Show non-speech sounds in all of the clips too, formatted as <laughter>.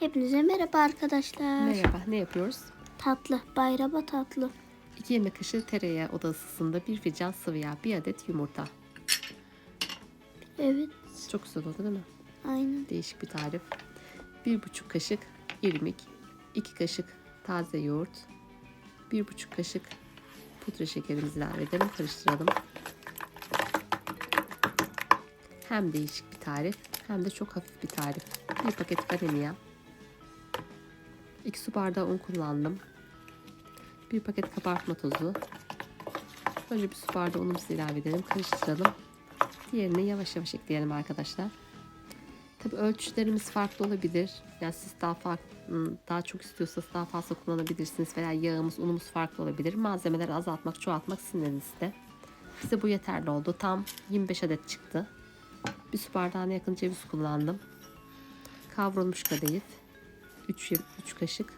Hepinize merhaba arkadaşlar. Merhaba, ne yapıyoruz? Tatlı, bayrama tatlı. 2 yemek kaşığı tereyağı oda ısısında bir fincan sıvı yağ, bir adet yumurta. Evet, Çok güzel oldu değil mi? aynen. Değişik bir tarif. 1,5 kaşık irmik, 2 kaşık taze yoğurt, 1,5 kaşık pudra şekerimizi ilave edelim, karıştıralım. Hem değişik bir tarif hem de çok hafif bir tarif. Bir paket vanilya, 2 su bardağı un kullandım. 1 paket kabartma tozu. Önce bir su bardağı unumuzu ilave edelim, karıştıralım. Diğerini yavaş yavaş ekleyelim arkadaşlar. Tabii ölçülerimiz farklı olabilir. Yani siz daha farklı, daha çok istiyorsanız daha fazla kullanabilirsiniz veya yağımız, unumuz farklı olabilir. Malzemeleri azaltmak, çoğaltmak sizin elinizde. Bize bu yeterli oldu. Tam 25 adet çıktı. Bir su bardağına yakın ceviz kullandım. Kavrulmuş kadayıf. 3, 3 kaşık.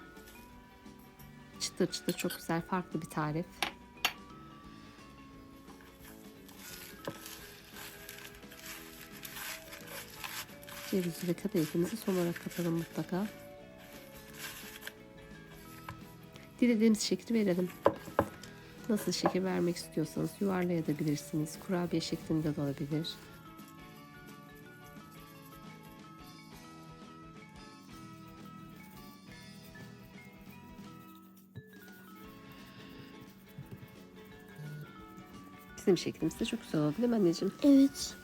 Çıtır çıtır çok güzel farklı bir tarif. Cevizi ve kadayıfımızı son olarak katalım mutlaka. Dilediğimiz şekli verelim. Nasıl şekil vermek istiyorsanız yuvarlayabilirsiniz. Kurabiye şeklinde de olabilir. Bizim şeklimiz de çok güzel oldu değil mi anneciğim? Evet.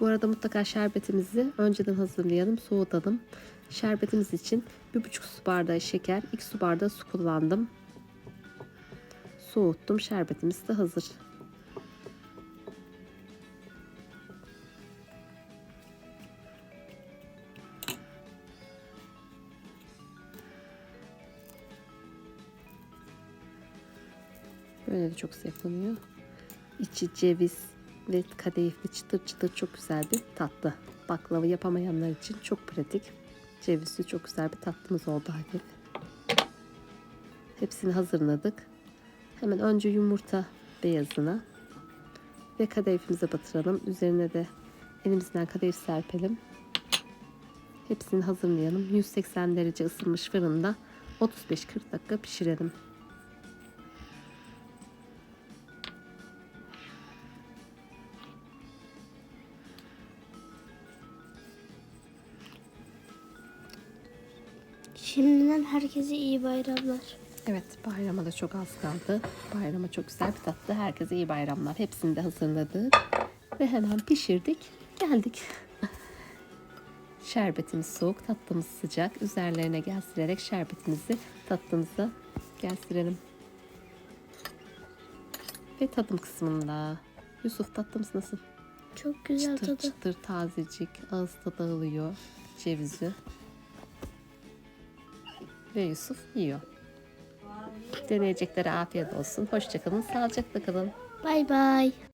Bu arada mutlaka şerbetimizi önceden hazırlayalım, soğutalım. Şerbetimiz için 1,5 su bardağı şeker, 2 su bardağı su kullandım. Soğuttum. Şerbetimiz de hazır. Böyle de çok zevkleniyor. İçi ceviz ve kadayıflı çıtır çıtır çok güzel bir tatlı. Baklava yapamayanlar için çok pratik. Cevizli çok güzel bir tatlımız oldu hafif. Hepsini hazırladık. Hemen önce yumurta beyazına ve kadayıfımıza batıralım. Üzerine de elimizden kadayıf serpelim. Hepsini hazırlayalım. 180 derece ısınmış fırında 35-40 dakika pişirelim. Şimdiden herkese iyi bayramlar. Evet bayrama da çok az kaldı. Bayrama çok güzel bir tatlı. Herkese iyi bayramlar. Hepsini de hazırladık. Ve hemen pişirdik. Geldik. <laughs> Şerbetimiz soğuk, tatlımız sıcak. Üzerlerine gezdirerek şerbetimizi tatlımıza gezdirelim. Ve tadım kısmında. Yusuf tatlımız nasıl? Çok güzel Çıtır tadı. çıtır tazecik. Ağızda dağılıyor cevizi. Ve Yusuf yiyor. Deneyeceklere afiyet olsun. Hoşçakalın. Sağlıcakla kalın. Bay bay.